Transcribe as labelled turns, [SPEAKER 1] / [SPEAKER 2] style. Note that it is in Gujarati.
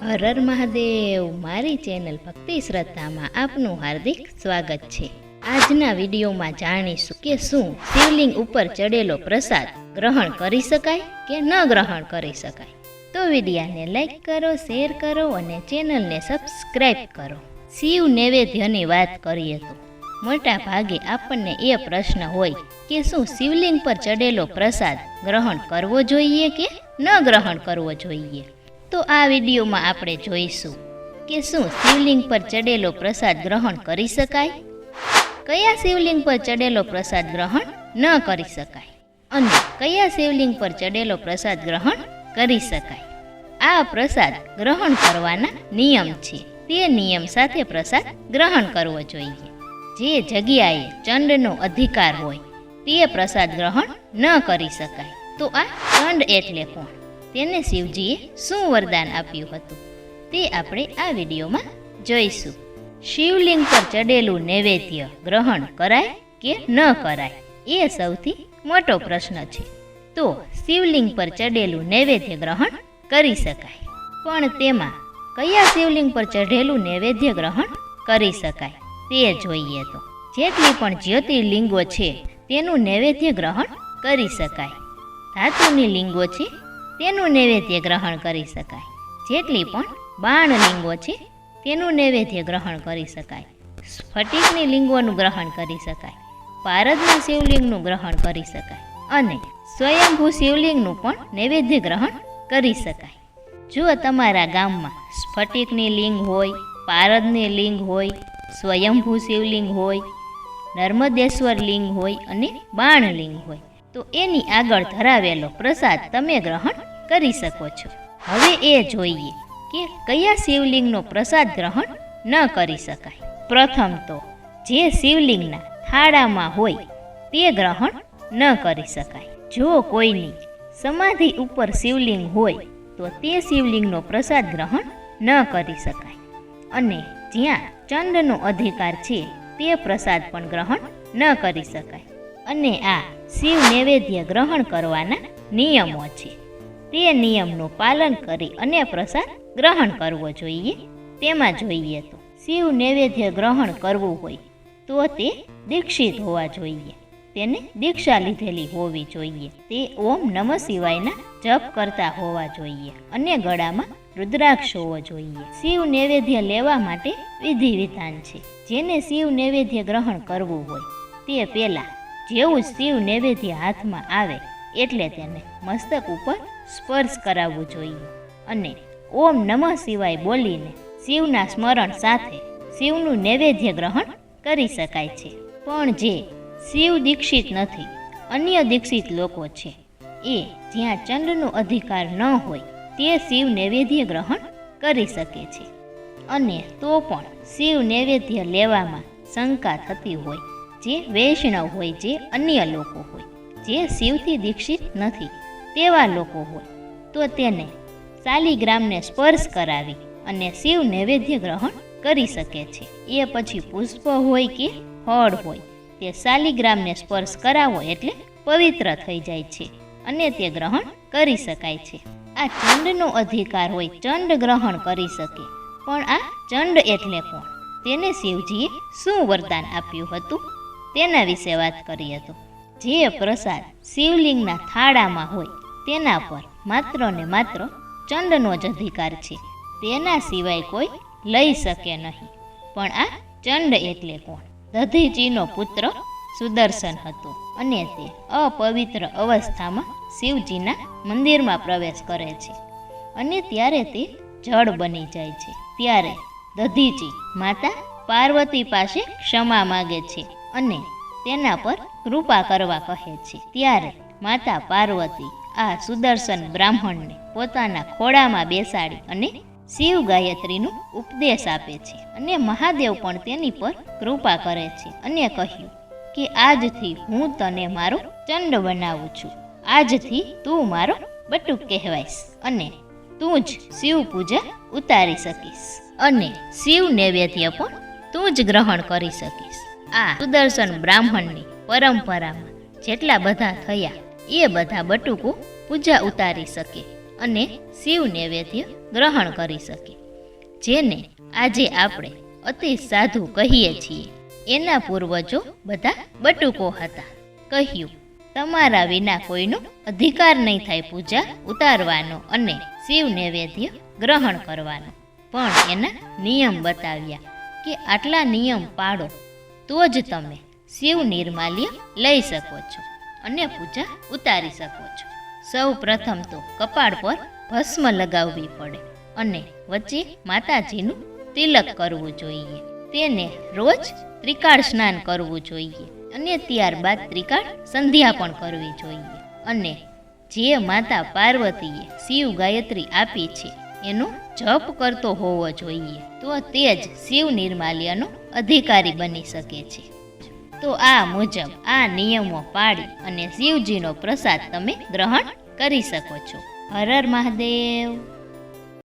[SPEAKER 1] હર હર મહાદેવ, મારી ચેનલ ભક્તિ શ્રદ્ધામાં આપનું હાર્દિક સ્વાગત છે. આજના વિડીયોમાં જાણીશું કે શું શિવલિંગ ઉપર ચડેલો પ્રસાદ ગ્રહણ કરી શકાય કે ન ગ્રહણ કરી શકાય. તો વિડીયાને લાઈક કરો, શેર કરો અને ચેનલને સબસ્ક્રાઈબ કરો. શિવ નૈવેદ્યની વાત કરીએ તો મોટા ભાગે આપણને એ પ્રશ્ન હોય કે શું શિવલિંગ પર ચડેલો પ્રસાદ ગ્રહણ કરવો જોઈએ કે ન ગ્રહણ કરવો જોઈએ? તો આ વિડીયોમાં આપણે જોઈશું કે શું શિવલિંગ પર ચડેલો પ્રસાદ ગ્રહણ કરી શકાય? કયા શિવલિંગ પર ચડેલો પ્રસાદ ગ્રહણ ન કરી શકાય? અને કયા શિવલિંગ પર ચડેલો પ્રસાદ ગ્રહણ કરી શકાય? આ પ્રસાદ ગ્રહણ કરવાના નિયમ છે. તે નિયમ સાથે પ્રસાદ ગ્રહણ કરવો જોઈએ. જે જગ્યાએ ચંડનો અધિકાર હોય, તે પ્રસાદ ગ્રહણ ન કરી શકાય. તો આ ચંડ એટલે કોણ? તેને શિવજીએ શું વરદાન આપ્યું હતું તે આપણે આ વિડીયોમાં જોઈશું. શિવલિંગ પર ચડેલું નૈવેદ્ય ગ્રહણ કરાય કે ન કરાય એ સૌથી મોટો પ્રશ્ન છે. તો શિવલિંગ પર ચડેલું નૈવેદ્ય ગ્રહણ કરી શકાય. પણ તેમાં કયા શિવલિંગ પર ચઢેલું નૈવેદ્ય ગ્રહણ કરી શકાય તે જોઈએ તો. જેટલી પણ જ્યોતિર્લિંગો છે તેનું નૈવેદ્ય ગ્રહણ કરી શકાય. ધાતુની લિંગો છે તેનું નૈવેદ્ય ગ્રહણ કરી શકાય. જેટલી પણ બાણ લિંગો છે, તેનું નૈવેદ્ય ગ્રહણ કરી શકાય. સ્ફટિકની લિંગોનું ગ્રહણ કરી શકાય. પારદના શિવલિંગનું ગ્રહણ કરી શકાય. અને સ્વયંભૂ શિવલિંગનું પણ નૈવેદ્ય ગ્રહણ કરી શકાય. જો તમારા ગામમાં સ્ફટિકની લિંગ હોય, પારદની લિંગ હોય, સ્વયંભૂ શિવલિંગ હોય, નર્મદેશ્વર લિંગ હોય અને બાણલિંગ હોય તો એની આગળ ધરાવેલો પ્રસાદ તમે ગ્રહણ કરી શકો છો. હવે એ જોઈએ કે કયા શિવલિંગનો પ્રસાદ ગ્રહણ ન કરી શકાય. પ્રથમ તો, જે શિવલિંગના થાળામાં હોય તે ગ્રહણ ન કરી શકાય. જો કોઈની સમાધિ ઉપર શિવલિંગ હોય, તો તે શિવલિંગનો પ્રસાદ ગ્રહણ ન કરી શકાય. અને જ્યાં ચંદનો અધિકાર છે, તે પ્રસાદ પણ ગ્રહણ ન કરી શકાય. અને આ શિવ નૈવેદ્ય ગ્રહણ કરવાના નિયમો છે. તે નિયમનું પાલન કરી અને પ્રસાદ ગ્રહણ કરવો જોઈએ. તેમાં જોઈએ તો શિવ નૈવેદ્ય ગ્રહણ કરવું હોય તો તે દીક્ષિત હોવા જોઈએ. તેને દીક્ષા લીધેલી હોવી જોઈએ. તે ઓમ નમ શિવાયના જપ કરતા હોવા જોઈએ અને ગળામાં રુદ્રાક્ષ હોવો જોઈએ. શિવ નૈવેદ્ય લેવા માટે વિધિ વિધાન છે. જેને શિવ નૈવેદ્ય ગ્રહણ કરવું હોય તે પહેલાં જેવું શિવ નૈવેદ્ય હાથમાં આવે એટલે તેને મસ્તક ઉપર સ્પર્શ કરાવવું જોઈએ. અને ઓમ નમઃ શિવાય બોલીને શિવના સ્મરણ સાથે શિવનું નૈવેદ્ય ગ્રહણ કરી શકાય છે. પણ જે શિવ દીક્ષિત નથી, અન્ય દીક્ષિત લોકો છે, એ જ્યાં ચંદ્રનો અધિકાર ન હોય, તે શિવ નૈવેદ્ય ગ્રહણ કરી શકે છે. અને તો પણ શિવ નૈવેદ્ય લેવામાં શંકા થતી હોય જે વૈષ્ણવ હોય, જે અન્ય લોકો હોય, જે શિવથી દીક્ષિત નથી, તેવા લોકો હોય, તો તેને શાલિગ્રામને સ્પર્શ કરાવી અને શિવ નૈવેદ્ય ગ્રહણ કરી શકે છે. એ પછી પુષ્પ હોય કે ફળ હોય, તે શાલિગ્રામને સ્પર્શ કરાવો એટલે પવિત્ર થઈ જાય છે અને તે ગ્રહણ કરી શકાય છે. આ ચંડનો અધિકાર હોય, ચંડ ગ્રહણ કરી શકે. પણ આ ચંડ એટલે કોણ? તેને શિવજીએ શું વરદાન આપ્યું હતું? તેના વિશે વાત કરીએ તો જે પ્રસાદ શિવલિંગના થાળામાં હોય, તેના પર માત્ર ને માત્ર ચંદનો જ અધિકાર છે. તેના સિવાય કોઈ લઈ શકે નહીં. પણ આ ચંડ એટલે કોણ? દધીજીનો પુત્ર સુદર્શન હતો અને તે અપવિત્ર અવસ્થામાં શિવજીના મંદિરમાં પ્રવેશ કરે છે. અને ત્યારે તે જળ બની જાય છે. ત્યારે દધીજી માતા પાર્વતી પાસે ક્ષમા માગે છે. અને તેના પર કૃપા કરવા કહે છે. ત્યારે માતા પાર્વતી આ સુદર્શન બ્રાહ્મણને પોતાના ખોળામાં બેસાડી અને શિવ ગાયત્રીનું ઉપદેશ આપે છે અને મહાદેવ પણ તેની પર કૃપા કરે છે અને કહ્યું કે આજથી હું તને મારો ચંડ બનાવું છું. આજથી તું મારો બટુક કહેવાઈશ અને તું જ શિવ પૂજા ઉતારી શકીશ અને શિવ નૈવેદ્ય પણ તું જ ગ્રહણ કરી શકીશ. આ સુદર્શન બ્રાહ્મણની પરંપરામાં જેટલા બધા થયા, એ બધા બટુકો પૂજા ઉતારી શકે અને શિવ નૈવેદ્ય ગ્રહણ કરી શકે. જેને આજે આપણે અતિ સાધુ કહીએ છીએ. એના પૂર્વજો બધા બટુકો હતા. કહ્યું, તમારા વિના કોઈનો અધિકાર નહીં થાય પૂજા ઉતારવાનો અને શિવ નૈવેદ્ય ગ્રહણ કરવાનો. પણ એના નિયમ બતાવ્યા કે આટલા નિયમ પાડો તો જ તમે શિવ નિર્માલ્ય લઈ શકો છો અને પૂજા ઉતારી શકો છો. સૌ પ્રથમ તો કપાળ પર ભસ્મ લગાવવી પડે અને વચ્ચે માતાજીનું તિલક કરવું જોઈએ. તેને રોજ ત્રિકાળ સ્નાન કરવું જોઈએ અને ત્યારબાદ ત્રિકાળ સંધ્યા પણ કરવી જોઈએ. અને જે માતા પાર્વતીએ શિવ ગાયત્રી આપી છે એનો જપ કરતો હોવો જોઈએ. તો તે જ શિવ નિર્માલ્યનો અધિકારી બની શકે છે. તો આ મુજબ આ નિયમો પાળી અને શિવજીનો પ્રસાદ તમે ગ્રહણ કરી શકો છો. હર હર મહાદેવ.